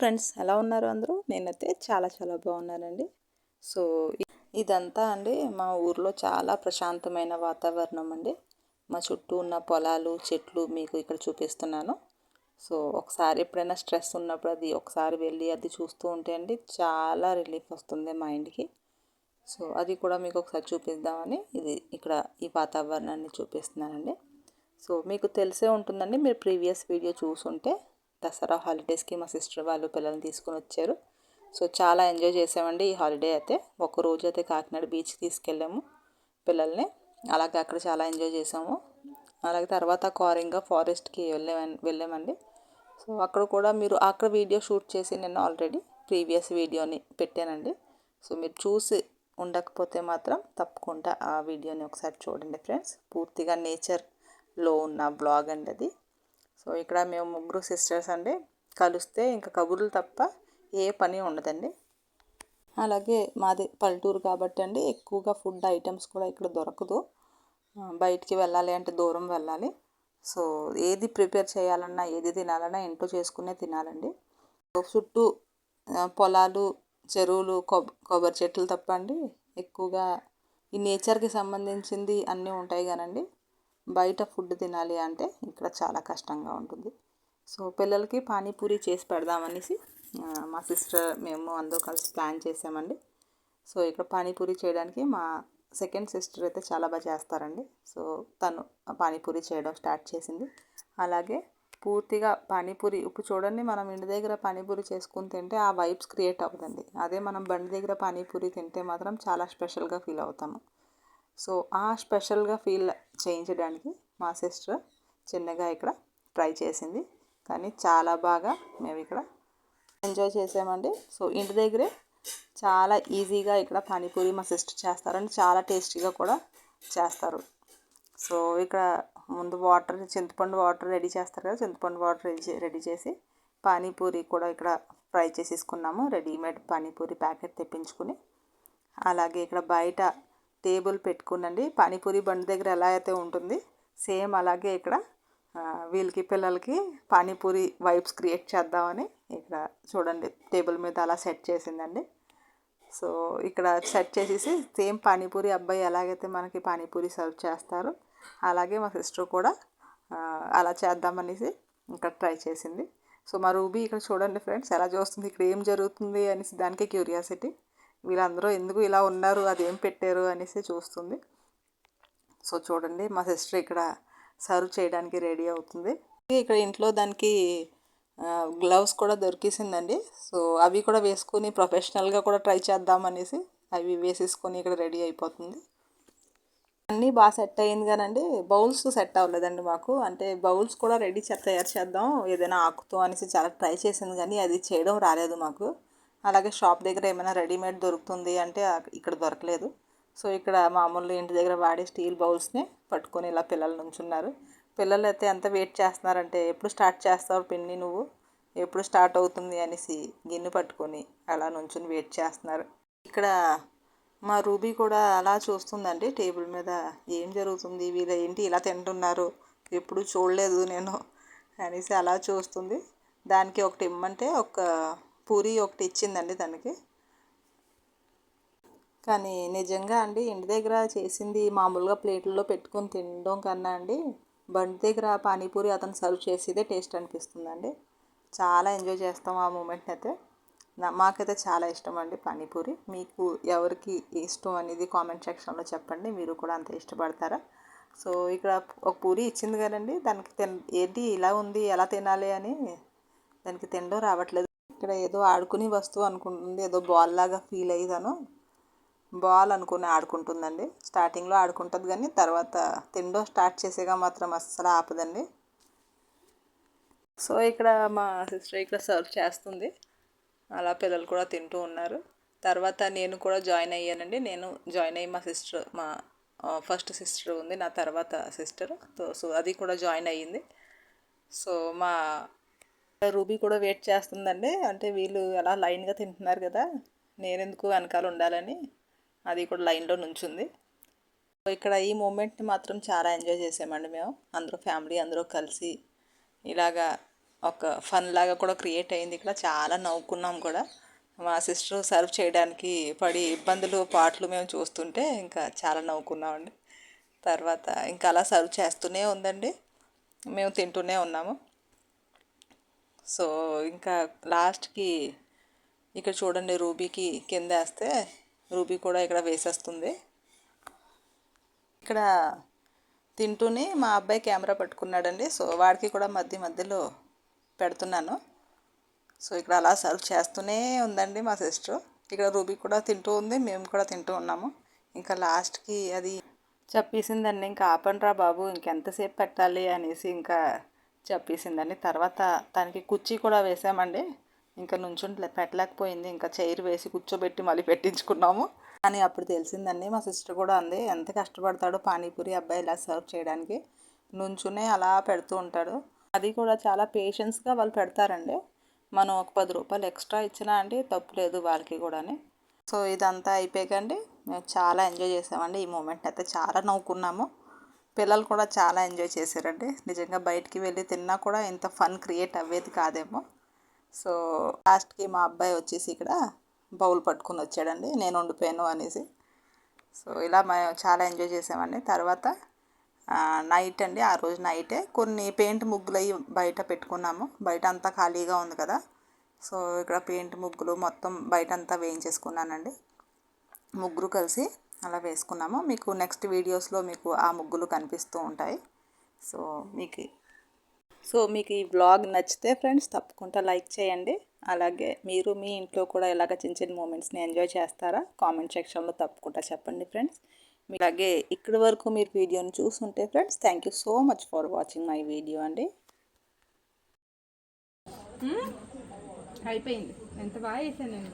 Friends ఎలా ఉన్నారు అందరూ? నేనైతే చాలా చాలా బాగున్నానండి. సో ఇదంతా అండి మా ఊర్లో చాలా ప్రశాంతమైన వాతావరణం అండి మా చుట్టూ ఉన్న పొలాలు చెట్లు మీకు ఇక్కడ చూపిస్తున్నాను. సో ఒకసారి ఎప్పుడైనా స్ట్రెస్ ఉన్నప్పుడు అది ఒకసారి వెళ్ళి అది చూస్తూ ఉంటే అండి చాలా రిలీఫ్ వస్తుంది మైండ్కి సో అది కూడా మీకు ఒకసారి చూపిద్దామని ఇది ఇక్కడ ఈ వాతావరణాన్ని చూపిస్తున్నానండి. సో మీకు తెలిసే ఉంటుందండి మీరు ప్రీవియస్ వీడియో చూసుంటే దసరా హాలిడేస్కి మా సిస్టర్ వాళ్ళు పిల్లల్ని తీసుకొని వచ్చారు. సో చాలా ఎంజాయ్ చేసామండి ఈ హాలిడే అయితే. ఒక రోజు అయితే కాకినాడ బీచ్కి తీసుకెళ్ళాము పిల్లల్ని. అలాగే అక్కడ చాలా ఎంజాయ్ చేసాము. అలాగే తర్వాత కోరింగా ఫారెస్ట్కి వెళ్ళే వెళ్ళామండి. సో అక్కడ కూడా మీరు అక్కడ వీడియో షూట్ చేసి నేను ఆల్రెడీ ప్రీవియస్ వీడియోని పెట్టానండి. సో మీరు చూసి ఉండకపోతే మాత్రం తప్పకుండా ఆ వీడియోని ఒకసారి చూడండి ఫ్రెండ్స్. పూర్తిగా నేచర్లో ఉన్న బ్లాగ్ అండి అది. సో ఇక్కడ మేము ముగ్గురు సిస్టర్స్ అండి. కలిస్తే ఇంకా కబుర్లు తప్ప ఏ పని ఉండదండి. అలాగే మాది పల్లెటూరు కాబట్టి అండి ఎక్కువగా ఫుడ్ ఐటమ్స్ కూడా ఇక్కడ దొరకదు. బయటికి వెళ్ళాలి అంటే దూరం వెళ్ళాలి. సో ఏది ప్రిపేర్ చేయాలన్నా ఏది తినాలన్నా ఇంట్లో చేసుకునే తినాలండి. చుట్టూ పొలాలు చెరువులు కొబ్బరి చెట్లు తప్పండి ఎక్కువగా ఈ నేచర్కి సంబంధించింది అన్నీ ఉంటాయి కానండి. బయట ఫుడ్ తినాలి అంటే ఇక్కడ చాలా కష్టంగా ఉంటుంది. సో పిల్లలకి పానీపూరి చేసి పెడదామనేసి మా సిస్టర్ మేము అందరూ కలిసి ప్లాన్ చేసామండి. సో ఇక్కడ పానీపూరి చేయడానికి మా సెకండ్ సిస్టర్ అయితే చాలా బాగా చేస్తారండి. సో తను పానీపూరి చేయడం స్టార్ట్ చేసింది. అలాగే పూర్తిగా పానీపూరి ఇప్పుడు చూడండి మనం ఇంటి దగ్గర పానీపూరి చేసుకుని తింటే ఆ వైబ్స్ క్రియేట్ అవుతుంది అదే మనం బండి దగ్గర పానీపూరి తింటే మాత్రం చాలా స్పెషల్గా ఫీల్ అవుతాము. సో ఆ స్పెషల్గా ఫీల్ చేయించడానికి మా సిస్టర్ చిన్నగా ఇక్కడ ట్రై చేసింది. కానీ చాలా బాగా మేము ఇక్కడ ఎంజాయ్ చేసామండి. సో ఇంటి దగ్గరే చాలా ఈజీగా ఇక్కడ పానీపూరి మా సిస్టర్ చేస్తారండి. చాలా టేస్టీగా కూడా చేస్తారు. సో ఇక్కడ ముందు వాటర్ చింతపండు వాటర్ రెడీ చేస్తారు కదా చింతపండు వాటర్ రెడీ రెడీ చేసి పానీపూరి కూడా ఇక్కడ ఫ్రై చేసేసుకున్నాము. రెడీమేడ్ పానీపూరి ప్యాకెట్ తెప్పించుకుని. అలాగే ఇక్కడ బయట టేబుల్ పెట్టుకునండి పానీపూరి బండి దగ్గర ఎలా అయితే ఉంటుంది సేమ్ అలాగే ఇక్కడ వీళ్ళకి పిల్లలకి పానీపూరి వైబ్స్ క్రియేట్ చేద్దామని ఇక్కడ చూడండి టేబుల్ మీద అలా సెట్ చేసిందండి. సో ఇక్కడ సెట్ చేసేసి సేమ్ పానీపూరి అబ్బాయి ఎలాగైతే మనకి పానీపూరి సర్వ్ చేస్తారో అలాగే మా సిస్టర్ కూడా అలా చేద్దామనేసి ఇక్కడ ట్రై చేసింది. సో మా రూబీ ఇక్కడ చూడండి ఫ్రెండ్స్ ఎలా చూస్తుంది ఇక్కడ ఏం జరుగుతుంది అనేసి దానికే క్యూరియాసిటీ. వీళ్ళందరూ ఎందుకు ఇలా ఉన్నారు? అది ఏం పెట్టారు? అనేసి చూస్తుంది. సో చూడండి మా సిస్టర్ ఇక్కడ సర్వ్ చేయడానికి రెడీ అవుతుంది. ఇక్కడ ఇంట్లో దానికి గ్లవ్స్ కూడా దొరికేసిందండి. సో అవి కూడా వేసుకొని ప్రొఫెషనల్గా కూడా ట్రై చేద్దామనేసి అవి వేసేసుకొని ఇక్కడ రెడీ అయిపోతుంది. అన్నీ బాగా సెట్ అయ్యింది కానండి. బౌల్స్ సెట్ అవ్వలేదండి మాకు. అంటే బౌల్స్ కూడా రెడీ తయారు చేద్దాం ఏదైనా ఆకుతో అనేసి చాలా ట్రై చేసింది కానీ అది చేయడం రాలేదు మాకు. అలాగే షాప్ దగ్గర ఏమైనా రెడీమేడ్ దొరుకుతుంది అంటే ఇక్కడ దొరకలేదు. సో ఇక్కడ మామూలు ఇంటి దగ్గర వాడే స్టీల్ బౌల్స్ని పట్టుకొని ఇలా పిల్లలు నుంచున్నారు. పిల్లలు అయితే ఎంత వెయిట్ చేస్తున్నారంటే ఎప్పుడు స్టార్ట్ చేస్తావు పిన్ని నువ్వు? ఎప్పుడు స్టార్ట్ అవుతుంది అనేసి గిన్నె పట్టుకొని అలా నుంచుని వెయిట్ చేస్తున్నారు. ఇక్కడ మా రూబీ కూడా అలా చూస్తుందండి టేబుల్ మీద ఏం జరుగుతుంది వీళ్ళు ఏంటి ఇలా తింటున్నారు ఎప్పుడు చూడలేదు నేను అనేసి అలా చూస్తుంది. దానికి ఒకటి ఇమ్మంటే ఒక పూరి ఒకటి ఇచ్చిందండి దానికి కానీ నిజంగా అండి ఇంటి దగ్గర చేసింది మామూలుగా ప్లేట్లలో పెట్టుకొని తినడం కన్నా అండి బండి దగ్గర పానీపూరి అతను సర్వ్ చేసేదే టేస్ట్ అనిపిస్తుందండి. చాలా ఎంజాయ్ చేస్తాం ఆ మూమెంట్ని అయితే. మాకైతే చాలా ఇష్టం అండి పానీపూరి. మీకు ఎవరికి ఇష్టం అనేది కామెంట్ సెక్షన్లో చెప్పండి మీరు కూడా అంత ఇష్టపడతారా? సో ఇక్కడ ఒక పూరి ఇచ్చింది కదండి దానికి తిన ఏంటి ఇలా ఉంది ఎలా తినాలి అని? దానికి తినడం రావట్లేదు. ఇక్కడ ఏదో ఆడుకుని వస్తువు అనుకుంటుంది ఏదో బాల్ లాగా ఫీల్ అయ్యేదాను. బాల్ అనుకుని ఆడుకుంటుందండి. స్టార్టింగ్లో ఆడుకుంటుంది కానీ తర్వాత తిండో స్టార్ట్ చేసేగా మాత్రం అస్సలు ఆపదండి. సో ఇక్కడ మా సిస్టర్ ఇక్కడ సర్వ్ చేస్తుంది. అలా పిల్లలు కూడా తింటూ ఉన్నారు. తర్వాత నేను కూడా జాయిన్ అయ్యానండి. నేను జాయిన్ అయ్యి మా సిస్టర్ మా ఫస్ట్ సిస్టర్ ఉంది నా తర్వాత సిస్టర్ సో అది కూడా జాయిన్ అయ్యింది. సో మా రూబీ కూడా వెయిట్ చేస్తుందండి. అంటే వీళ్ళు అలా లైన్గా తింటున్నారు కదా నేనెందుకు వెనకాల ఉండాలని. అది కూడా లైన్లో నుంచుంది. ఇక్కడ ఈ మూమెంట్ని మాత్రం చాలా ఎంజాయ్ చేసామండి మేము. అందరూ ఫ్యామిలీ అందరూ కలిసి ఇలాగా ఒక ఫన్ లాగా కూడా క్రియేట్ అయింది. ఇక్కడ చాలా నవ్వుకున్నాం కూడా. మా సిస్టర్ సర్వ్ చేయడానికి పడి ఇబ్బందులు పాటలు మేము చూస్తుంటే ఇంకా చాలా నవ్వుకున్నామండి. తర్వాత ఇంకా అలా సర్వ్ చేస్తూనే ఉందండి. మేము తింటూనే ఉన్నాము. సో ఇంకా లాస్ట్కి ఇక్కడ చూడండి రూబీకి కింద వేస్తే రూబీ కూడా ఇక్కడ వేసేస్తుంది. ఇక్కడ తింటూనే మా అబ్బాయి కెమెరా పట్టుకున్నాడండి. సో వాడికి కూడా మధ్య మధ్యలో పెడుతున్నాను. సో ఇక్కడ అలా సర్వ్ చేస్తూనే ఉందండి మా సిస్టర్. ఇక్కడ రూబీ కూడా తింటూ ఉంది మేము కూడా తింటూ ఉన్నాము. ఇంకా లాస్ట్కి అది చెప్పేసిందండి ఇంకా ఆపండ్రా బాబు ఇంకెంతసేపు పెట్టాలి? అనేసి ఇంకా చెప్పేసిందని తర్వాత తనకి కుర్చీ కూడా వేసామండి. ఇంకా నుంచుంటే పెట్టలేకపోయింది. ఇంకా చైర్ వేసి కూర్చోబెట్టి మళ్ళీ పెట్టించుకున్నాము. కానీ అప్పుడు తెలిసిందండి మా సిస్టర్ కూడా అంది ఎంత కష్టపడతాడో పానీపూరి అబ్బాయి ఇలా సర్వ్ చేయడానికి. నుంచునే అలా పెడుతూ ఉంటాడు. అది కూడా చాలా పేషెన్స్గా వాళ్ళు పెడతారండి. మనం ఒక పది రూపాయలు ఎక్స్ట్రా ఇచ్చినా అండి తప్పు లేదు వాళ్ళకి కూడాని. సో ఇదంతా అయిపోయాకండి మేము చాలా ఎంజాయ్ చేసామండి. ఈ మూమెంట్ అయితే చాలా నవ్వుకున్నాము. పిల్లలు కూడా చాలా ఎంజాయ్ చేశారండి. నిజంగా బయటికి వెళ్ళి తిన్నా కూడా ఇంత ఫన్ క్రియేట్ అవ్వేది కాదేమో. సో లాస్ట్కి మా అబ్బాయి వచ్చేసి ఇక్కడ బౌల్ పట్టుకుని వచ్చాడండి. నేను వండిపోయాను అనేసి. సో ఇలా మేము చాలా ఎంజాయ్ చేసామండి. తర్వాత నైట్ అండి. ఆ రోజు నైటే కొన్ని పెయింట్ ముగ్గులు అవి బయట పెట్టుకున్నాము. బయట అంతా ఖాళీగా ఉంది కదా. సో ఇక్కడ పెయింట్ ముగ్గులు మొత్తం బయట అంతా వేయించేసుకున్నానండి. ముగ్గురు కలిసి అలా వేసుకున్నాము. మీకు నెక్స్ట్ వీడియోస్లో మీకు ఆ ముగ్గులు కనిపిస్తూ ఉంటాయి. సో మీకు సో మీకు ఈ బ్లాగ్ నచ్చితే ఫ్రెండ్స్ తప్పకుండా లైక్ చేయండి. అలాగే మీరు మీ ఇంట్లో కూడా ఇలాగ చిన్న చిన్న మూమెంట్స్ని ఎంజాయ్ చేస్తారా? కామెంట్ సెక్షన్లో తప్పకుండా చెప్పండి ఫ్రెండ్స్ అలాగే ఇక్కడి వరకు మీరు వీడియోని చూసుంటే friends thank you so much for watching my video అండి. అయిపోయింది. ఎంత బాగా వేసానండి